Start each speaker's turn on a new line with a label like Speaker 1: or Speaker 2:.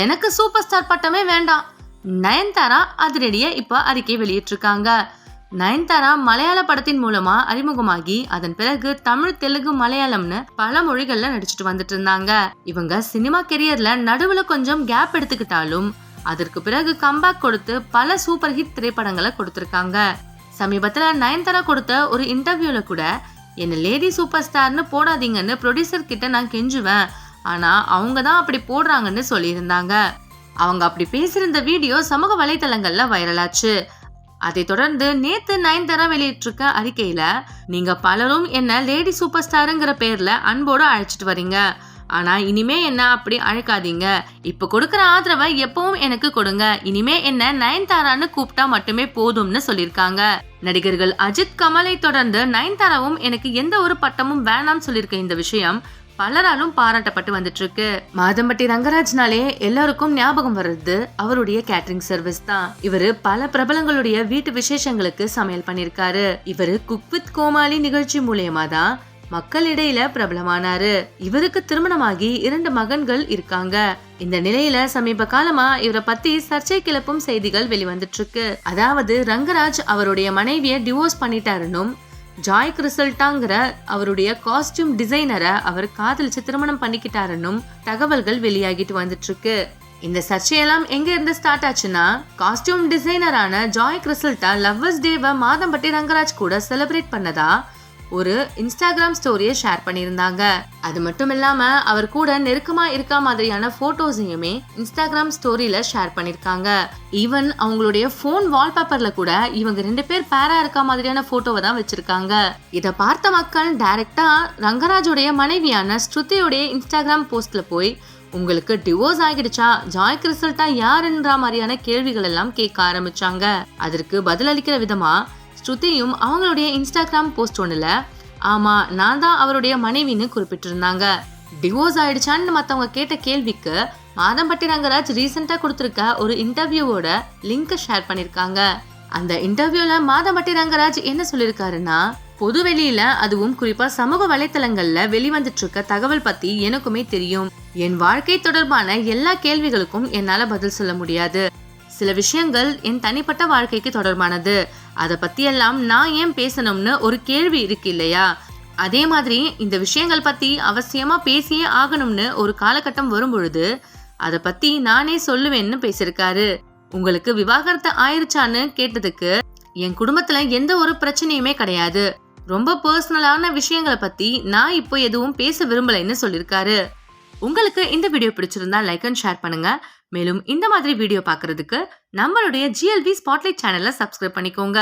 Speaker 1: எனக்கு super star பட்டமே வேண்டாம். நயன்தாரா அதிரடியா இப்போ அறிக்கை வெளியிட்டிருக்காங்க. நயன்தாரா மலையாள படத்தின் மூலமா அறிமுகமாகி அதன் பிறகு தமிழ் தெலுங்கு மலையாளம்னு பல மொழிகள்ல நடிச்சிட்டு வந்துட்டு இருந்தாங்க. இவங்க சினிமா கெரியர்ல நடுவுல கொஞ்சம் கேப் எடுத்துக்கிட்டாலும் அதற்கு பிறகு கம்பேக் கொடுத்து பல சூப்பர் ஹிட் திரைப்படங்களை கொடுத்திருக்காங்க. சமீபத்துல நயன்தாரா கொடுத்த ஒரு இன்டர்வியூல கூட என்ன லேடி சூப்பர் ஸ்டார்னு போடாதீங்கன்னு ப்ரொடியூசர் கிட்ட நான் கெஞ்சுவேன். ஆனால் அவங்க தான் அப்படி போடுறாங்கன்னு சொல்லியிருந்தாங்க. அவங்க அப்படி பேசியிருந்த வீடியோ சமூக வலைதளங்கள்ல வைரலாச்சு. அதை தொடர்ந்து நேத்து நயன்தாரா வெளியிட்டிருக்க அறிக்கையில நீங்க பலரும் என்ன லேடி சூப்பர் ஸ்டாருங்கிற பேர்ல அன்போடு அழைச்சிட்டு வரீங்க. ஆனா இனிமே என்ன அப்படி அழைக்காதீங்க. இப்ப கொடுக்கற ஆதரவை எப்பவும் எனக்கு கொடுங்க. இனிமே என்ன நயன்தாரான்னு கூப்பிட்டா மட்டுமே போதும்னு சொல்லியிருக்காங்க. நடிகர்கள் அஜித் கமலை தொடர்ந்து நயன்தாராவும் எனக்கு எந்த ஒரு பட்டமும் வேணாம்னு சொல்லியிருக்க இந்த விஷயம் பலராலும் பாராட்டப்பட்டு வந்துட்டு இருக்கு மாதம்பட்டி ரங்கராஜ்னாலே எல்லாருக்கும் ஞாபகம் வர்றது அவருடைய கேட்டரிங் சர்வீஸ் தான். இவரு பல பிரபலங்களுடைய வீட்டு விசேஷங்களுக்கு சமையல் பண்ணிருக்காரு. இவரு குக் வித் கோமாளி நிகழ்ச்சி மூலியமா தான் மக்களிடையில பிரபலமானாரு. இவருக்கு திருமணமாகி இரண்டு மகன்கள் இருக்காங்க. இந்த நிலையில சமீப காலமா இவரை பத்தி சர்ச்சை கிளப்பும் செய்திகள் வெளிவந்துட்டு இருக்கு அதாவது ரங்கராஜ் அவருடைய மனைவிய டிவோர்ஸ் பண்ணிட்டாருன்னும் ஜாய் கிறிசல்டாங்கிற அவருடைய காஸ்டியூம் டிசைனரை அவர் காதலிச்சு திருமணம் பண்ணிக்கிட்டாருன்னும் தகவல்கள் வெளியாகிட்டு வந்துட்டு இருக்கு இந்த சர்ச்சையெல்லாம் எங்க இருந்து ஸ்டார்ட் ஆச்சுன்னா காஸ்டியூம் டிசைனரான ஜாய் கிறிசல்டா லவ்வர்ஸ் டேவை மாதம்பட்டி ரங்கராஜ் கூட செலிப்ரேட் பண்ணதா? ஒரு இன்ஸ்டாகிராம் ஸ்டோரியை ஷேர் பண்ணியிருந்தாங்க. அது மட்டும் இல்லாம அவர் கூட நெருக்கமா இருக்க மாதிரியான போட்டோஸையுமே இன்ஸ்டாகிராம் ஸ்டோரியில ஷேர் பண்ணிருக்காங்க ஈவன் அவங்களுடைய ஃபோன் வால்பேப்பர்ல கூட இவங்க ரெண்டு பேர் பேரா இருக்க மாதிரியான போட்டோவை தான் வச்சிருக்காங்க. இதை பார்த்த மக்கள் டைரக்டா ரங்கராஜுடைய மனைவியான ஸ்ருதியுடைய இன்ஸ்டாகிராம் போஸ்ட்ல போய் உங்களுக்கு டிவோர்ஸ் ஆகிடுச்சா? ஜாய் கிறிசல்டா யாருன்ற மாதிரியான கேள்விகள் எல்லாம் கேட்க ஆரம்பிச்சாங்க. அதற்கு பதிலளிக்கிற விதமா ஸ்ருதியும் அவங்களுடைய இன்ஸ்டாகிராம் போஸ்ட் ஒன்றுல ஆமா நான் தான் அவருடைய மனைவின்னு குறிப்பிட்டிருந்தாங்க. டிவோர்ஸ் ஆயிடுச்சான்னு மற்றவங்க கேட்ட கேள்விக்கு மாதம்பட்டி ரங்கராஜ் ரீசெண்டாக கொடுத்துருக்க ஒரு இன்டர்வியூவோட லிங்கை ஷேர் பண்ணியிருக்காங்க அந்த இன்டர்வியூல மாதம்பட்டி ரங்கராஜ் என்ன சொல்லியிருக்காருன்னா பொது வெளியில அதுவும் குறிப்பா சமூக வலைத்தளங்கள்ல வெளிவந்துட்டு இருக்க தகவல் பத்தி எனக்குமே தெரியும். என் வாழ்க்கை தொடர்பான எல்லா கேள்விகளுக்கும் என்னால பதில் சொல்ல முடியாது. சில விஷயங்கள் என் தனிப்பட்ட வாழ்க்கைக்கு தொடர்பானது. அதை பற்றியெல்லாம் நான் ஏன் பேசணும்னு ஒரு கேள்வி இருக்கு இல்லையா? அதே மாதிரி இந்த விஷயங்கள் பற்றி அவசியமாக பேசியே ஆகணும்னு ஒரு காலகட்டம் வரும் பொழுது அதை பற்றி நானே சொல்லுவேன்னு பேசியிருக்காரு. உங்களுக்கு விவாகரத்து ஆயிருச்சான்னு கேட்டதுக்கு என் குடும்பத்துல எந்த ஒரு பிரச்சனையுமே கிடையாது. ரொம்ப பர்சனலான விஷயங்களை பத்தி நான் இப்போ எதுவும் பேச விரும்பலைன்னு சொல்லியிருக்காரு. உங்களுக்கு இந்த வீடியோ பிடிச்சிருந்தா லைக் அண்ட் ஷேர் பண்ணுங்க. மேலும் இந்த மாதிரி வீடியோ பார்க்கறதுக்கு நம்மளுடைய ஜிஎல்வி ஸ்பாட்லைட் சேனலை சப்ஸ்கிரைப் பண்ணிக்கோங்க.